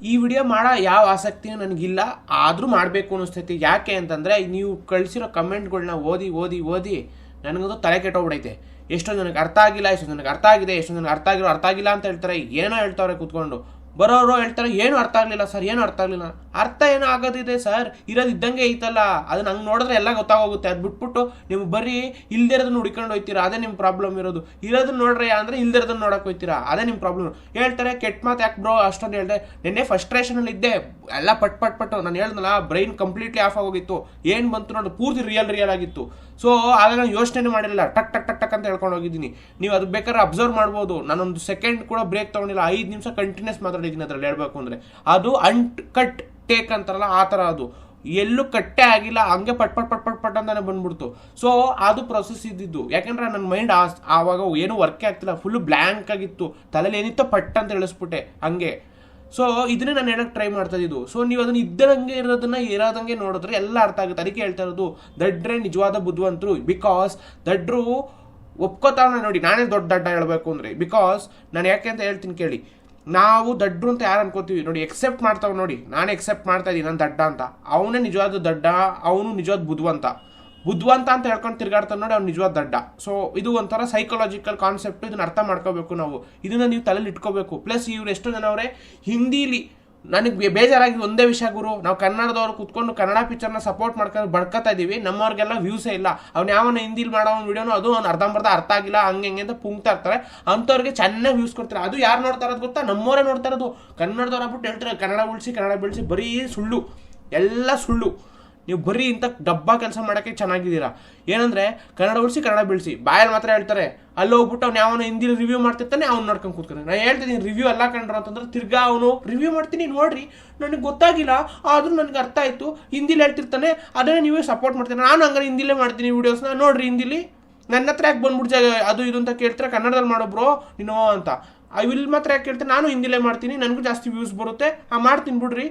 ಈ ವಿಡಿಯೋ ಮಾಡೋ ಯಾವ ಆಸಕ್ತಿನೂ ನನಗಿಲ್ಲ, ಆದರೂ ಮಾಡಬೇಕು ಅನ್ನಿಸ್ತೈತಿ ಯಾಕೆ ಅಂತಂದರೆ, ನೀವು ಕಳಿಸಿರೋ ಕಮೆಂಟ್ಗಳನ್ನ ಓದಿ ಓದಿ ಓದಿ ನನಗಂತೂ ತಲೆ ಕೆಟ್ಟೋಗ್ಬಿಡೈತೆ. ಎಷ್ಟೊಂದು ನನಗೆ ಅರ್ಥ ಆಗಿಲ್ಲ, ಎಷ್ಟೊಂದು ನನಗೆ ಅರ್ಥ ಆಗಿದೆ, ಎಷ್ಟೊಂದು ನನಗೆ ಅರ್ಥ ಆಗಿರೋ ಅರ್ಥ ಆಗಿಲ್ಲ ಅಂತ ಹೇಳ್ತಾರೆ, ಏನೋ ಹೇಳ್ತಾವ್ರೆ ಕೂತ್ಕೊಂಡು. ಬರೋರು ಹೇಳ್ತಾರೆ, ಏನು ಅರ್ಥ ಆಗಲಿಲ್ಲ ಸರ್, ಏನು ಅರ್ಥ ಆಗಲಿಲ್ಲ. ಅರ್ಥ ಏನು ಆಗೋದಿದೆ ಸರ್, ಇರೋದು ಇದ್ದಂಗೆ ಐತಲ್ಲ, ಅದನ್ನ ಹಂಗೆ ನೋಡಿದ್ರೆ ಎಲ್ಲ ಗೊತ್ತಾಗೋಗುತ್ತೆ. ಅದು ಬಿಟ್ಬಿಟ್ಟು ನೀವು ಬರೀ ಇಲ್ದಿರೋದನ್ನ ಹುಡ್ಕೊಂಡು ಹೋಗ್ತೀರಾ ಅದೇ ನಿಮ್ಮ ಪ್ರಾಬ್ಲಮ್ ಇರೋದು. ಇರೋದನ್ನ ನೋಡ್ರಿ ಅಂದರೆ ಇಲ್ದಿರೋದನ್ನ ನೋಡಕ್ಕೆ ಹೋಗ್ತೀರಾ ಅದೇ ನಿಮ್ಮ ಪ್ರಾಬ್ಲಮ್ ಹೇಳ್ತಾರೆ, ಕೆಟ್ಟ ಮಾತು ಯಾಕೆ ಬ್ರೋ ಅಷ್ಟೊಂದು ಹೇಳ್ದೆ, ನಿನ್ನೆ ಫಸ್ಟ್ರೇಷನಲ್ಲಿ ಇದ್ದೆ, ಎಲ್ಲ ಪಟ್ ಪಟ್ ಪಟ್ಟು, ನಾನು ಹೇಳ್ದಲ್ಲ ಬ್ರೈನ್ ಕಂಪ್ಲೀಟ್ಲಿ ಆಫ್ ಆಗೋಗಿತ್ತು. ಏನು ಬಂತು ನೋಡಿ, ಪೂರ್ತಿ ರಿಯಲ್ ರಿಯಲ್ ಆಗಿತ್ತು. ಸೊ ಆಗ ನಾನು ಯೋಚನೆ ಮಾಡಿರಲಿಲ್ಲ ಟಕ್ ಟಕ್ ಟಕ್ ಟಕ್ ಅಂತ ಹೇಳ್ಕೊಂಡು ಹೋಗಿದ್ದೀನಿ. ನೀವು ಅದು ಬೇಕಾದ್ರೆ ಅಬ್ಸರ್ವ್ ಮಾಡ್ಬೋದು. ನಾನೊಂದು ಸೆಕೆಂಡ್ ಕೂಡ ಬ್ರೇಕ್ ತೊಗೊಂಡಿಲ್ಲ. ಐದು ನಿಮಿಷ ಕಂಟಿನ್ಯೂಸ್ ಮಾತಾಡಿದ್ದೀನಿ ಅದರಲ್ಲಿ ಹೇಳಬೇಕು ಅಂದರೆ. ಅದು ಅಂಟ್ ಕಟ್ ಟೇಕ್ ಅಂತಾರಲ್ಲ, ಆ ಥರ ಅದು. ಎಲ್ಲೂ ಕಟ್ಟೆ ಆಗಿಲ್ಲ, ಹಂಗೆ ಪಟ್ ಪಟ್ ಪಟ್ ಪಟ್ ಪಟ್ ಅಂತಾನೆ ಬಂದ್ಬಿಡ್ತು. ಸೊ ಅದು ಪ್ರೊಸೆಸ್ ಇದ್ದಿದ್ದು. ಯಾಕೆಂದ್ರೆ ನನ್ನ ಮೈಂಡ್ ಆವಾಗ ಏನು ವರ್ಕೇ ಆಗ್ತಿಲ್ಲ. ಫುಲ್ ಬ್ಲ್ಯಾಂಕ್ ಆಗಿತ್ತು. ತಲೆಯಲ್ಲಿ ಏನಿತ್ತೋ ಪಟ್ ಅಂತ ಇಳಿಸ್ಬಿಟ್ಟೆ ಹಂಗೆ. ಸೊ ಇದನ್ನೇ ನಾನು ಹೇಳಕ್ಕೆ ಟ್ರೈ ಮಾಡ್ತಾ ಇದ್ದು. ಸೊ ನೀವು ಅದನ್ನ ಇದ್ದಂಗೆ ಇರೋದನ್ನ ಇರೋದಂಗೆ ನೋಡಿದ್ರೆ ಎಲ್ಲ ಅರ್ಥ ಆಗುತ್ತೆ. ಅದಕ್ಕೆ ಹೇಳ್ತಾ ಇರೋದು, ದಡ್ರೆ ನಿಜವಾದ ಬುದ್ಧಿವಂತರು. ಬಿಕಾಸ್ ದಡ್ರು ಒಪ್ಕೋತಾವಣ ನೋಡಿ, ನಾನೇ ದೊಡ್ಡ ದಡ್ಡ ಹೇಳಬೇಕು ಅಂದರೆ. ಬಿಕಾಸ್ ನಾನು ಯಾಕೆ ಅಂತ ಹೇಳ್ತೀನಿ ಕೇಳಿ. ನಾವು ದಡ್ಡು ಅಂತ ಯಾರು ಅನ್ಕೋತೀವಿ? ನೋಡಿ ಎಕ್ಸೆಪ್ಟ್ ಮಾಡ್ತಾವೆ ನೋಡಿ. ನಾನು ಎಕ್ಸೆಪ್ಟ್ ಮಾಡ್ತಾ ಇದ್ದೀನಿ ನಾನು ದಡ್ಡ ಅಂತ. ಅವನೇ ನಿಜವಾದ ದಡ್ಡ, ಅವನು ನಿಜವಾದ ಬುದ್ಧವಂತ. ಬುದ್ಧವಂತ ಅಂತ ಹೇಳ್ಕೊಂಡು ತಿರ್ಗಾಡ್ತಾನೆ ನೋಡಿ, ಅವ್ನು ನಿಜವಾದ ದಡ್ಡ. ಸೊ ಇದು ಒಂಥರ ಸೈಕಲಾಜಿಕಲ್ ಕಾನ್ಸೆಪ್ಟ್ ಇದನ್ನು ಅರ್ಥ ಮಾಡ್ಕೋಬೇಕು ನಾವು. ಇದನ್ನ ನೀವು ತಲೆಯಲ್ಲಿ ಇಟ್ಕೋಬೇಕು. ಪ್ಲಸ್ ಇವ್ರು ಎಷ್ಟೋ ಜನ ಅವರೇ ಹಿಂದಿಲಿ ನನಗೆ ಬೇಜಾರಾಗಿ ಒಂದೇ ವಿಷಯ ಗುರು, ನಾವು ಕನ್ನಡದವ್ರು ಕುತ್ಕೊಂಡು ಕನ್ನಡ ಪಿಕ್ಚರ್ನ ಸಪೋರ್ಟ್ ಮಾಡ್ಕೊಂಡು ಬಡ್ಕತಾ ಇದ್ದೀವಿ ನಮ್ಮವ್ರಿಗೆಲ್ಲ ವ್ಯೂಸೇ ಇಲ್ಲ. ಅವ್ನು ಯಾವನ ಹಿಂದಿಲಿ ಮಾಡೋ ವಿಡಿಯೋನು ಅದು ಅವ್ನು ಅರ್ಧಂಬರ್ಧ ಅರ್ಥ ಆಗಿಲ್ಲ, ಹಂಗೆ ಹಂಗೆ ಅಂತ ಪುಂಕ್ತಾ ಇರ್ತಾರೆ. ಅಂಥವ್ರಿಗೆ ಚೆನ್ನಾಗಿ ವ್ಯೂಸ್ ಕೊಡ್ತಾರೆ. ಅದು ಯಾರು ನೋಡ್ತಾ ಇರೋದು ಗೊತ್ತಾ? ನಮ್ಮವರೇ ನೋಡ್ತಾ ಇರೋದು. ಕನ್ನಡದವ್ರು ಆಗ್ಬಿಟ್ಟು ಹೇಳ್ತಾರೆ, ಕನ್ನಡ ಉಳಿಸಿ, ಕನ್ನಡ ಬೆಳೆಸಿ, ಬರೀ ಸುಳ್ಳು. ಎಲ್ಲ ಸುಳ್ಳು. ನೀವು ಬರೀ ಇಂಥ ಡಬ್ಬ ಕೆಲಸ ಮಾಡೋಕ್ಕೆ ಚೆನ್ನಾಗಿದ್ದೀರಾ? ಏನಂದರೆ, ಕನ್ನಡ ಉಳಿಸಿ ಕನ್ನಡ ಬೆಳೆಸಿ. ಬಾಯಲ್ಲಿ ಮಾತ್ರ ಹೇಳ್ತಾರೆ, ಅಲ್ಲಿ ಹೋಗ್ಬಿಟ್ಟು ಅವ್ನು ಯಾವನ ಹಿಂದಿಲಿ ರಿವ್ಯೂ ಮಾಡ್ತಿರ್ತಾನೆ, ಅವ್ನು ನೋಡ್ಕೊಂಡು ಕೂತ್ಕೊಂಡು ನಾನು ಹೇಳ್ತಿದ್ದೀನಿ ರಿವ್ಯೂ ಎಲ್ಲ ಕಂಡ್ರು ಅಂತಂದ್ರೆ ತಿರ್ಗಾ ಅವನು ರಿವ್ಯೂ ಮಾಡ್ತೀನಿ, ನೋಡ್ರಿ. ನನಗೆ ಗೊತ್ತಾಗಿಲ್ಲ, ಆದರೂ ನನಗೆ ಅರ್ಥ ಆಯಿತು. ಹಿಂದಿಲಿ ಹೇಳ್ತಿರ್ತಾನೆ, ಅದನ್ನೇ ನೀವೇ ಸಪೋರ್ಟ್ ಮಾಡ್ತೀನಿ ನಾನು ಹಂಗಾರೆ ಹಿಂದಿಲೇ ಮಾಡ್ತೀನಿ ವೀಡಿಯೋಸ್ನ ನೋಡ್ರಿ ಹಿಂದಿಲಿ. ನನ್ನ ಹತ್ರ ಯಾಕೆ ಬಂದ್ಬಿಡ್ಜೆ ಅದು ಇದು ಅಂತ ಕೇಳ್ತಾರೆ? ಕನ್ನಡದಲ್ಲಿ ಮಾಡೋ ಬ್ರೋ ನೀನು ಅಂತ. ಇಲ್ಲಿ ಮಾತ್ರ ಯಾಕೆ ಕೇಳ್ತಾರೆ ನಾನು ಹಿಂದಿಲೇ ಮಾಡ್ತೀನಿ, ನನಗೂ ಜಾಸ್ತಿ ವ್ಯೂಸ್ ಬರುತ್ತೆ. ಆ ಮಾಡ್ತೀನಿ ಬಿಡ್ರಿ.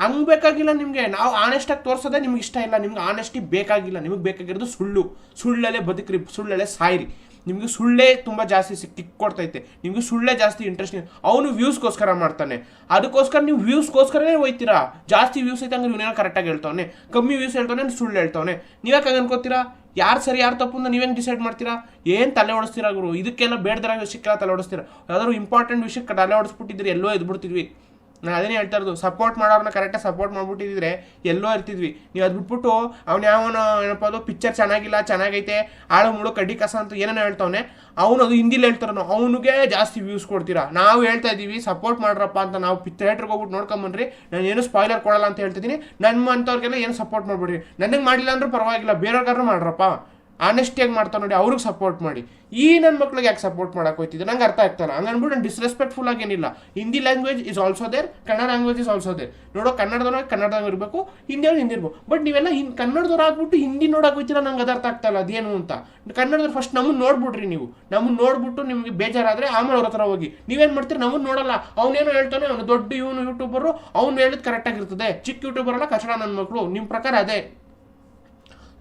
ಹಂಗೆ ಬೇಕಾಗಿಲ್ಲ ನಿಮಗೆ. ನಾವು ಆನೆಸ್ಟಾಗಿ ತೋರಿಸೋದೆ ನಿಮ್ಗೆ ಇಷ್ಟ ಇಲ್ಲ. ನಿಮ್ಗೆ ಆನೆಸ್ಟಿ ಬೇಕಾಗಿಲ್ಲ. ನಿಮಗೆ ಬೇಕಾಗಿರೋದು ಸುಳ್ಳು. ಸುಳ್ಳಲ್ಲೇ ಬದುಕ್ರಿ, ಸುಳ್ಳಲ್ಲೇ ಸಾಯಿರಿ. ನಿಮಗೆ ಸುಳ್ಳೇ ತುಂಬ ಜಾಸ್ತಿ ಸಿಕ್ ಕೊಡ್ತೈತೆ. ನಿಮಗೆ ಸುಳ್ಳೇ ಜಾಸ್ತಿ ಇಂಟ್ರೆಸ್ಟ್ ಅವನು ವ್ಯೂಸ್ಗೋಸ್ಕರ ಮಾಡ್ತಾನೆ. ಅದಕ್ಕೋಸ್ಕರ ನೀವು ವ್ಯೂಸ್ಗೋಸ್ಕರನೇ ಹೋಯ್ತೀರಾ? ಜಾಸ್ತಿ ವ್ಯೂಸ್ ಐತೆ ಅಂದ್ರೆ ಇವನೇನೋ ಕರೆಕ್ಟಾಗಿ ಹೇಳ್ತವನೆ. ಕಮ್ಮಿ ವ್ಯೂಸ್ ಹೇಳ್ತಾನೆ ಸುಳ್ಳು ಹೇಳ್ತವನೆ. ನೀವ್ಯಾಕೆ ಅನ್ಕೋತೀರಾ? ಯಾರು ಸರಿ, ಯಾರು ತಪ್ಪು ಅಂತ ನೀವೇನು ಡಿಸೈಡ್ ಮಾಡ್ತೀರಾ? ಏನು ತಲೆ ಓಡಿಸ್ತೀರಾ ಗುರು? ಇದಕ್ಕೆಲ್ಲ ಬೇಡದಿರೋ ವಿಷಯಕ್ಕೆಲ್ಲ ತಲೆ ಓಡಿಸ್ತೀರಾ? ಯಾವ್ದಾದ್ರು ಇಂಪಾರ್ಟೆಂಟ್ ವಿಷಯಕ್ಕೆ ತಲೆ ಓಡಿಸ್ಬಿಟ್ಟಿದ್ರೆ ಎಲ್ಲೋ ಎದ್ಬಿಡ್ತಿದ್ವಿ. ನಾನು ಅದನ್ನೇ ಹೇಳ್ತಾ ಇರೋದು ಸಪೋರ್ಟ್ ಮಾಡೋರನ್ನ ಕರೆಕ್ಟಾಗಿ ಸಪೋರ್ಟ್ ಮಾಡ್ಬಿಟ್ಟಿದ್ರೆ ಎಲ್ಲೋ ಇರ್ತಿದ್ವಿ. ನೀವು ಅದು ಬಿಟ್ಬಿಟ್ಟು ಅವ್ನು ಯಾವನೋ ಏನಪ್ಪ ಅದು ಪಿಕ್ಚರ್ ಚೆನ್ನಾಗಿಲ್ಲ, ಚೆನ್ನಾಗೈತೆ, ಆಳು ಮುಳು ಕಡ್ಡಿ ಕಸ ಅಂತ ಏನೇನೋ ಹೇಳ್ತಾವನೆ, ಅವನು ಅದು ಹಿಂದಿಲಿ ಹೇಳ್ತಾರನು ಅವನಿಗೆ ಜಾಸ್ತಿ ವ್ಯೂಸ್ ಕೊಡ್ತೀರಾ? ನಾವು ಹೇಳ್ತಾ ಇದ್ದೀವಿ ಸಪೋರ್ಟ್ ಮಾಡ್ರಪ್ಪ ಅಂತ ನಾವು ಥಿಯೇಟ್ರಿಗೆ ಹೋಗ್ಬಿಟ್ಟು ನೋಡ್ಕೊಂಬನ್ರಿ ನಾನು ಏನು ಸ್ಪಾಯ್ಲರ್ ಕೊಡಲ್ಲ ಅಂತ ಹೇಳ್ತಿದ್ದೀನಿ. ನನ್ನ ಅಂಥವ್ರಿಗೆಲ್ಲ ಏನು ಸಪೋರ್ಟ್ ಮಾಡ್ಬಿಡ್ರಿ. ನನಗೆ ಮಾಡಿಲ್ಲ ಅಂದ್ರೂ ಪರವಾಗಿಲ್ಲ ಬೇರೆಯವ್ರಿಗಾರು ಮಾಡ್ರಪ್ಪ. ಆನೆಸ್ಟಿಯಾಗಿ ಮಾಡ್ತಾರೆ ನೋಡಿ, ಅವ್ರಿಗೆ ಸಪೋರ್ಟ್ ಮಾಡಿ. ಈ ನನ್ನ ಮಕ್ಳಿಗೆ ಯಾಕೆ ಸಪೋರ್ಟ್ ಮಾಡಕ್ಕೆ ಹೋಯ್ತಿದ್ದೆ? ನಂಗೆ ಅರ್ಥ ಆಗ್ತಾನೆ ಹಂಗೆ ಅಂದ್ಬಿಟ್ಟು ನಾನು disrespectful ಆಗೇನಿಲ್ಲ Hindi language is also there Kannada language is also there ನೋಡೋ ಕನ್ನಡದವ್ರಿಗೆ ಕನ್ನಡದಾಗ ಇರಬೇಕು, ಹಿಂದಿಯವ್ರು ಹಿಂದಿ ಬಟ್ ನೀವೆಲ್ಲ ಹಿಂಗೆ ಕನ್ನಡದವ್ರು ಆಗ್ಬಿಟ್ಟು ಹಿಂದಿ ನೋಡಕ್ಕೆ ಹೋಯ್ತೀರ, ನಂಗೆ ಅದು ಅರ್ಥ ಆಗ್ತಾ ಇಲ್ಲ. ಅದೇನು ಅಂತ. ಕನ್ನಡದವ್ರು ಫಸ್ಟ್ ನಮ್ಮನ್ನ ನೋಡ್ಬಿಡ್ರಿ ನೀವು. ನಮ್ಮನ್ನ ನೋಡ್ಬಿಟ್ಟು ನಿಮಗೆ ಬೇಜಾರಾದ್ರೆ ಆಮೇಲೆ ಅವ್ರ ಹತ್ರ ಹೋಗಿ. ನೀವೇನು ಮಾಡ್ತೀರಿ? ನಮ್ಮನ್ನ ನೋಡಲ್ಲ. ಅವನೇನು ಹೇಳ್ತಾನೆ, ಅವನು ದೊಡ್ಡ ಇವನು ಯೂಟ್ಯೂಬರು ಅವ್ನು ಹೇಳಿದ್ ಕರೆಕ್ಟಾಗಿರ್ತದೆ ಚಿಕ್ಕ ಯೂಟ್ಯೂಬರ್ ಅಲ್ಲ ಕಚಡ ನನ್ನ ಮಕ್ಕಳು ನಿಮ್ಮ ಪ್ರಕಾರ ಅದೇ.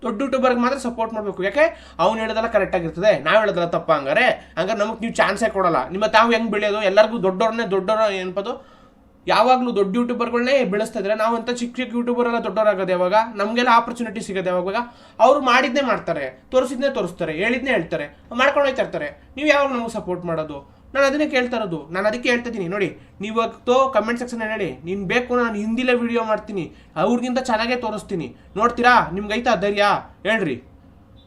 ದೊಡ್ಡ ಯೂಟ್ಯೂಬರ್ಗೆ ಮಾತ್ರ ಸಪೋರ್ಟ್ ಮಾಡಬೇಕು. ಯಾಕೆ? ಅವ್ನು ಹೇಳೋದೆಲ್ಲ ಕರೆಕ್ಟ್ ಆಗಿರ್ತದೆ. ನಾವು ಹೇಳೋದಲ್ಲ ತಪ್ಪ ಹಂಗಾರೆ. ಹಂಗಾರೆ ನಮಗೆ ನೀವು ಚಾನ್ಸೇ ಕೊಡಲ್ಲ. ನಿಮ್ಮ ತಾವು ಹೆಂಗೆ ಬೆಳೆಯೋದು? ಎಲ್ಲರಿಗೂ ದೊಡ್ಡವ್ರನ್ನೇ ದೊಡ್ಡವ್ರ ಏನಪ್ಪದು ಯಾವಾಗಲೂ ದೊಡ್ಡ ಯೂಟ್ಯೂಬರ್ಗಳನ್ನೇ ಬೆಳೆಸ್ತಾ ಇದ್ರೆ ನಾವಂತ ಚಿಕ್ಕ ಚಿಕ್ಕ ಯೂಟ್ಯೂಬರ್ ಎಲ್ಲ ದೊಡ್ಡವರಾಗೋದು ಯಾವಾಗ? ನಮಗೆಲ್ಲ ಆಪರ್ಚುನಿಟಿ ಸಿಗೋದು ಯಾವಾಗ? ಅವ್ರು ಮಾಡಿದ್ನೇ ಮಾಡ್ತಾರೆ. ತೋರಿಸಿದ್ನೇ ತೋರಿಸ್ತಾರೆ. ಹೇಳಿದ್ನೇ ಹೇಳ್ತಾರೆ. ಮಾಡ್ಕೊಂಡು ಇರ್ತಾರೆ. ನೀವು ಯಾವಾಗ ನಮಗೆ ಸಪೋರ್ಟ್ ಮಾಡೋದು? ನಾನು ಅದನ್ನೇ ಕೇಳ್ತಾ ಇರೋದು. ನಾನು ಅದಕ್ಕೆ ಹೇಳ್ತಾ ಇದ್ದೀನಿ. ನೋಡಿ, ನೀವತ್ತು ಕಮೆಂಟ್ ಸೆಕ್ಷನ್ ಹೇಳಿ. ನೀನು ಬೇಕು, ನಾನು ಹಿಂದಿಲೇ ವಿಡಿಯೋ ಮಾಡ್ತೀನಿ. ಅವ್ರಿಗಿಂತ ಚೆನ್ನಾಗೇ ತೋರಿಸ್ತೀನಿ. ನೋಡ್ತೀರಾ? ನಿಮ್ಗೆ ಐತಾ ಧೈರ್ಯ? ಹೇಳ್ರಿ.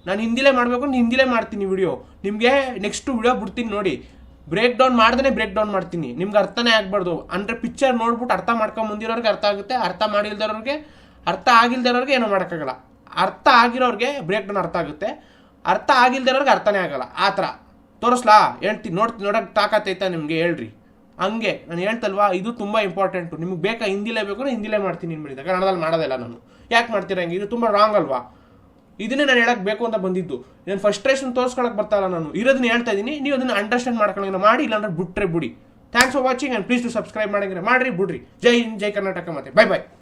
ನಾನು ಹಿಂದಿಲೇ ಮಾಡಬೇಕು, ನಾನು ಹಿಂದಿಲೇ ಮಾಡ್ತೀನಿ ವಿಡಿಯೋ ನಿಮಗೆ ನೆಕ್ಸ್ಟ್ ವಿಡಿಯೋ ಬಿಡ್ತೀನಿ ನೋಡಿ. ಬ್ರೇಕ್ ಡೌನ್ ಮಾಡ್ದೇ ಬ್ರೇಕ್ ಡೌನ್ ಮಾಡ್ತೀನಿ. ನಿಮ್ಗೆ ಅರ್ಥನೇ ಆಗ್ಬಾರ್ದು. ಅಂದರೆ ಪಿಕ್ಚರ್ ನೋಡ್ಬಿಟ್ಟು ಅರ್ಥ ಮಾಡ್ಕೊಂಬಂದಿರೋರಿಗೆ ಅರ್ಥ ಆಗುತ್ತೆ, ಅರ್ಥ ಮಾಡಿಲ್ದಿರೋರಿಗೆ ಅರ್ಥ ಆಗಿಲ್ದಿರೋರಿಗೆ ಏನೂ ಮಾಡೋಕ್ಕಾಗಲ್ಲ. ಅರ್ಥ ಆಗಿರೋರಿಗೆ ಬ್ರೇಕ್ ಡೌನ್ ಅರ್ಥ ಆಗುತ್ತೆ. ಅರ್ಥ ಆಗಿಲ್ದಿರೋರಿಗೆ ಅರ್ಥನೇ ಆಗಲ್ಲ. ಆ ಥರ. ತೋರಿಸ್ಲಾ? ಹೇಳ್ತೀನಿ ನೋಡ್ತೀನಿ ನೋಡಕ್ಕೆ ತಾಕತ್ತೈತಾ ನಿಮಗೆ, ಹೇಳ್ರಿ. ಹಂಗೆ, ನಾನು ಹೇಳ್ತಲ್ವಾ, ಇದು ತುಂಬ ಇಂಪಾರ್ಟೆಂಟು ನಿಮ್ಗೆ ಬೇಕಾ ಹಿಂದಿಲೇ ಬೇಕು ಹಿಂದಿಲೇ ಮಾಡ್ತೀನಿ ನಿಮ್ಗೆ ಕನ್ನಡದಲ್ಲಿ ಮಾಡೋದಿಲ್ಲ ನಾನು. ಯಾಕೆ ಮಾಡ್ತೀರಾ ಹಂಗೆ? ಇದು ತುಂಬ ರಾಂಗ್ ಅಲ್ವಾ? ಇದನ್ನೇ ನಾನು ಹೇಳಕ್ಕೆ ಬೇಕು ಅಂತ ಬಂದಿದ್ದು. ನಾನು ಫಸ್ಟ್ರೇಷನ್ ತೋರಿಸ್ಕೊಳಕ್ ಬರ್ತಾ ಇಲ್ಲ ನಾನು. ಇರೋದನ್ನ ಹೇಳ್ತಾ ಇದ್ದೀನಿ ನೀವು ಅದನ್ನು ಅಂಡರ್ಸ್ಟ್ಯಾಂಡ್ ಮಾಡ್ಕೊಳ್ಳೋಣ ಮಾಡಿ, ಇಲ್ಲಾಂದ್ರೆ ಬಿಟ್ರೆ ಬಿಡಿ. Thanks for watching and please to subscribe ಮಾಡಿದ್ರೆ ಮಾಡಿರಿ, ಬಿಡ್ರಿ. ಜೈ ಹಿಂದ್, ಜೈ ಕರ್ನಾಟಕ ಮತ್ತೆ ಬೈ ಬೈ